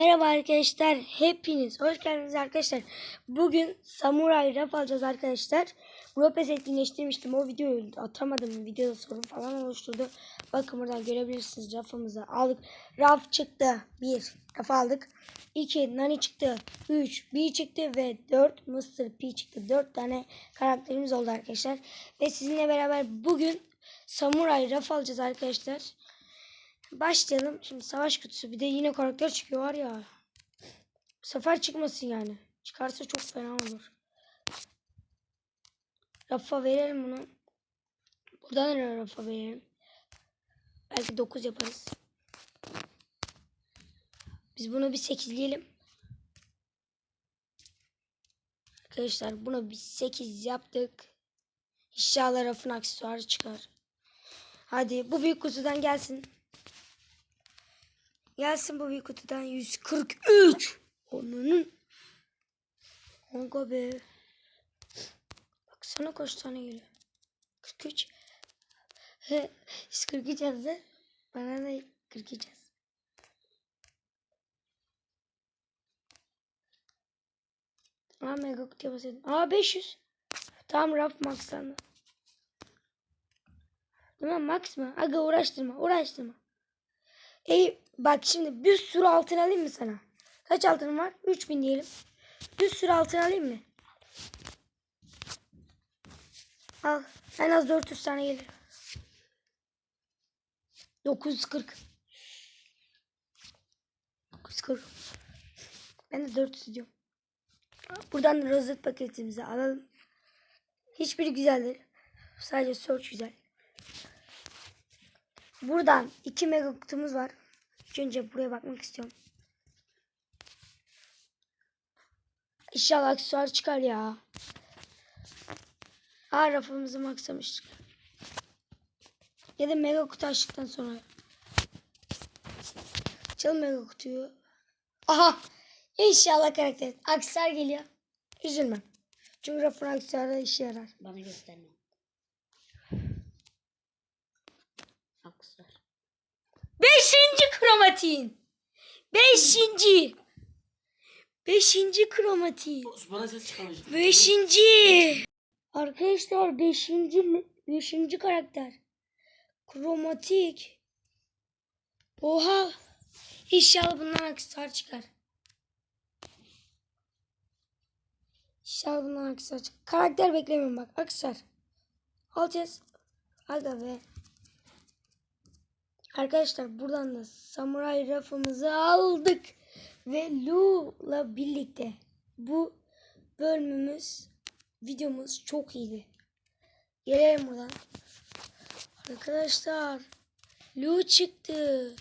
Merhaba arkadaşlar. Hepiniz hoş geldiniz arkadaşlar. Bugün Samurai Raf alacağız arkadaşlar. Ropes etkinleştirmiştim. O videoyu atamadım. Videoda sorun falan oluşturdu. Bakın buradan görebilirsiniz. Rafımızı aldık. Raf çıktı. 1. Raf aldık. 2. Nani çıktı. 3. B çıktı. Ve 4. Mr. P çıktı. 4 tane karakterimiz oldu arkadaşlar. Ve sizinle beraber bugün Samurai Raf alacağız arkadaşlar. Başlayalım. Şimdi savaş kutusu. Bir de yine karakter çıkıyor var ya. Bu sefer çıkmasın yani. Çıkarsa çok fena olur. Rafa verelim bunu. Buradan da rafa verelim. Belki 9 yaparız. Biz bunu bir 8'leyelim. Arkadaşlar bunu bir 8 yaptık. İnşallah rafın aksesuarı çıkar. Hadi bu büyük kutudan gelsin. Gelsin bu büyük kutudan 143. Onun. Kanka be. Baksana kaç tane geliyor. 43. He, 143 yazdı. Bana da 43 yaz. Aa mega kutuya basayım. Aa 500. Tam raf maxlandı. Değil mi? Max mı? Aga uğraştırma. Uğraştırma. Ey bak şimdi bir sürü altın alayım mı sana? Kaç altın var? 3000 diyelim. Bir sürü altın alayım mı? Al. En az 400 tane gelir. 940. 940. Ben de 400 diyorum. Buradan rozet paketimizi alalım. Hiçbiri güzel değil. Sadece search güzel. Buradan 2 mega kutumuz var. Önce buraya bakmak istiyorum. İnşallah aksesuar çıkar ya. Aa rafımızı maksamıştık. Ya da mega kutu açtıktan sonra. Açalım mega kutuyu. Aha! İnşallah karakter. Aksesuar geliyor. Üzülmem. Çünkü rafın aksesuarı işe yarar. Bana gösterme. Aksar. Beşinci kromatiğin. Beşinci. Beşinci kromatiğin. Bana ses çıkarmayacak. Beşinci. Arkadaşlar beşinci beşinci karakter. Kromatik. Oha. İnşallah bundan aksesuar çıkar. İnşallah bundan aksesuar çıkar. Karakter beklemiyorum bak. Aksesuar. Alacağız. Aga be. Arkadaşlar buradan da samuray rafımızı aldık. Ve Lu'la birlikte bu bölümümüz videomuz çok iyiydi. Gelelim buradan. Arkadaşlar Lu çıktı.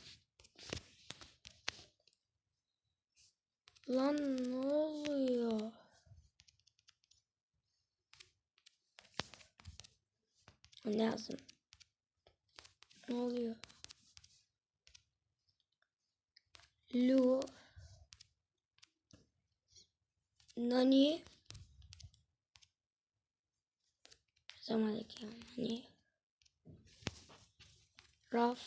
Lan ne oluyor? Ne yazdım? Ne oluyor? Lu Nani. Zamanındaki Nani. Raf.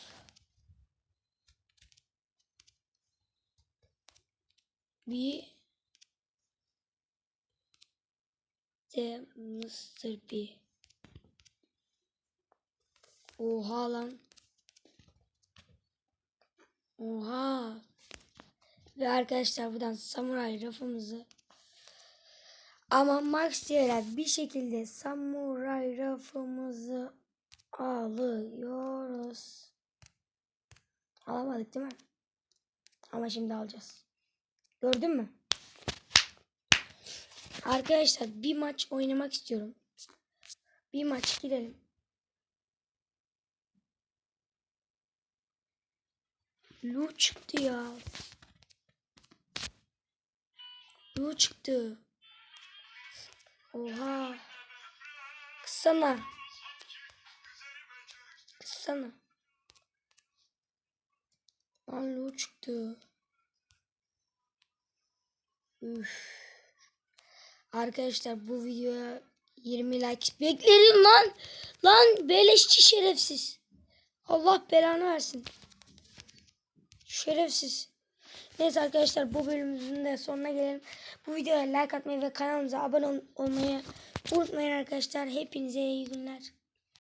B de Mr. B Oha lan. Oha ve arkadaşlar buradan samuray rafımızı ama Max diyerek bir şekilde samuray rafımızı alıyoruz. Alamadık değil mi? Ama şimdi alacağız. Gördün mü? Arkadaşlar bir maç oynamak istiyorum. Bir maç girelim. Lu çıktı ya. Lu çıktı. Oha. Kıssana. Kıssana. Lan çıktı. Üf. Arkadaşlar bu videoya 20 like beklerim lan. Lan beleşçi şerefsiz. Allah belanı versin. Şerefsiz. Neyse arkadaşlar bu bölümümüzün de sonuna gelelim. Bu videoya like atmayı ve kanalımıza abone ol- olmayı unutmayın arkadaşlar. Hepinize iyi günler.